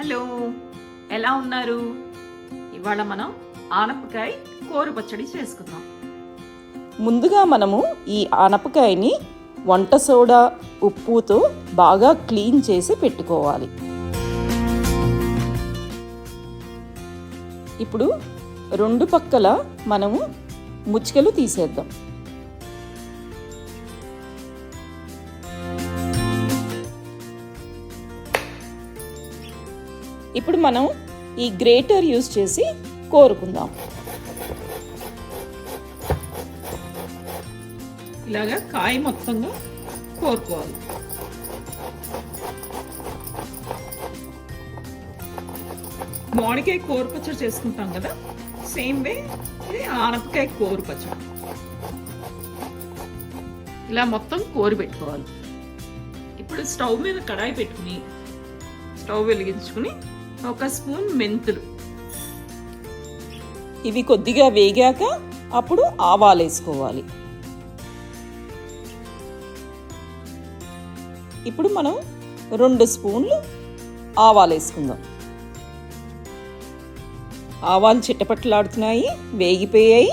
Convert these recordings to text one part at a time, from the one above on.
Hello ఎలా ఉన్నారు? ఇవాళ మనం ఆనపకాయ కూర పచ్చడి చేసుకుందాం. ముందుగా మనము ఈ ఆనపకాయని వంట సోడా ఉప్పుతో బాగా క్లీన్ చేసి పెట్టుకోవాలి. ఇప్పుడు రెండు పక్కల మనము ముచ్చుకలు తీసేద్దాం. ఇప్పుడు మనం ఈ గ్రేటర్ యూజ్ చేసి కోరుకుందాం. ఇలాగా కాయ మొత్తంగా కోరుకోవాలి. మామిడికాయ కూర పచ్చడి చేసుకుంటాం కదా సేమ్ వే ఇది ఆనపకాయ కూర పచ్చడి. ఇలా మొత్తం కోరి పెట్టుకోవాలి. ఇప్పుడు స్టవ్ మీద కడాయి పెట్టుకుని స్టవ్ వెలిగించుకుని ఒక స్పూన్ మెంతులు. ఇవి కొద్దిగా వేగాక అప్పుడు ఆవాలు వేసుకోవాలి ఇప్పుడు మనం రెండు స్పూన్లు ఆవాలు వేసుకుందాం ఆవాలు చిట్టపట్టలాడుతున్నాయి వేగిపోయాయి.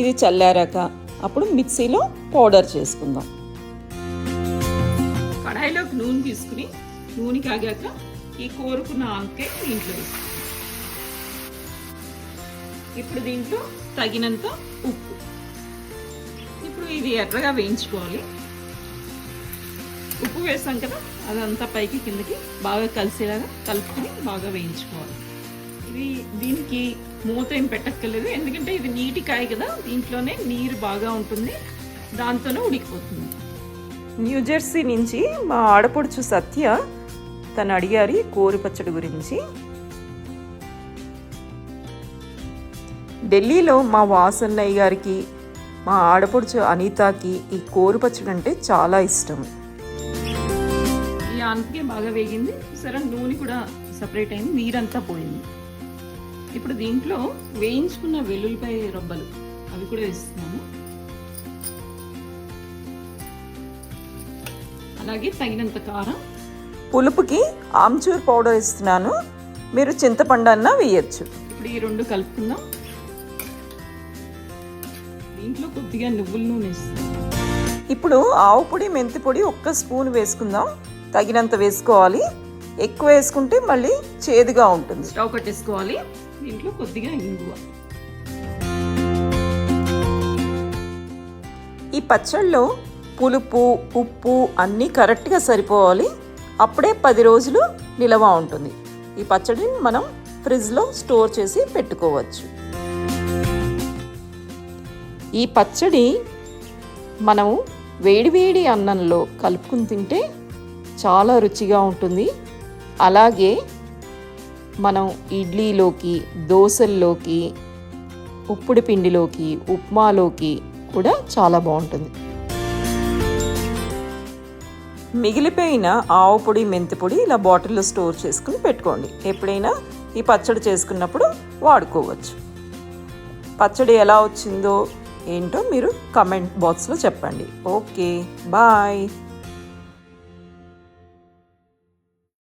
ఇది చల్లారాక అప్పుడు మిక్సీలో పౌడర్ చేసుకుందాం. కడాయిలోకి నూనె తీసుకుని నూనె కాగాక ఈ కోరుకున్న ఆనకాయ దీంట్లో ఇప్పుడు దీంట్లో తగినంత ఉప్పు. ఇప్పుడు ఇది ఎర్రగా వేయించుకోవాలి. ఉప్పు వేసాం కదా అదంతా పైకి కిందకి బాగా కలిసేలాగా కలుపుకొని బాగా వేయించుకోవాలి. ఇది దీనికి మూత ఏం పెట్టక్కర్లేదు ఎందుకంటే ఇది నీటి కాయ కదా దీంట్లోనే నీరు బాగా ఉంటుంది దాంతోనే ఉడికిపోతుంది. న్యూజెర్సీ నుంచి మా ఆడపడుచు సత్య తను అడిగారు ఈ కోరి పచ్చడి గురించి. ఢిల్లీలో మా వాసన్నయ్య గారికి మా ఆడపడుచు అనితాకి ఈ కోరి పచ్చడి అంటే చాలా ఇష్టం. ఈ బాగా వేగింది. సరే నూనె కూడా సపరేట్ అయింది. నీరంతా పోయింది. ఇప్పుడు దీంట్లో వేయించుకున్న వెల్లుల్లిపాయ రొబ్బలు అవి కూడా వేస్తున్నాను. అలాగే తగినంత కారం పులుపుకి ఆమ్చూర్ పౌడర్ ఇస్తున్నాను. మీరు చింతపండు అన్నా వేయచ్చు. ఇప్పుడు ఈ రెండు కలుపుకుందాం. దీంట్లో కొద్దిగా నువ్వుల నూనె ఇప్పుడు ఆవు పొడి మెంతి పొడి ఒక్క స్పూన్ వేసుకుందాం. తగినంత వేసుకోవాలి. ఎక్కువ వేసుకుంటే మళ్ళీ చేదుగా ఉంటుంది. స్టవ్ కట్టేసుకోవాలి. దీంట్లో కొద్దిగా ఇంగువ. ఈ పచ్చళ్ళలో పులుపు ఉప్పు అన్నీ కరెక్ట్గా సరిపోవాలి. అప్పుడే పది రోజులు నిలవ ఉంటుంది. ఈ పచ్చడిని మనం ఫ్రిడ్జ్లో స్టోర్ చేసి పెట్టుకోవచ్చు. ఈ పచ్చడి మనము వేడివేడి అన్నంలో కలుపుకుని తింటే చాలా రుచిగా ఉంటుంది. అలాగే మనం ఇడ్లీలోకి దోశల్లోకి ఉప్పుడు పిండిలోకి ఉప్మాలోకి కూడా చాలా బాగుంటుంది. మిగిలిపోయిన ఆవు పొడి మెంతి పొడి ఇలా బాటిల్లో స్టోర్ చేసుకుని పెట్టుకోండి. ఎప్పుడైనా ఈ పచ్చడి చేసుకున్నప్పుడు వాడుకోవచ్చు. పచ్చడి ఎలా వచ్చిందో ఏంటో మీరు కమెంట్ బాక్స్లో చెప్పండి. Okay bye.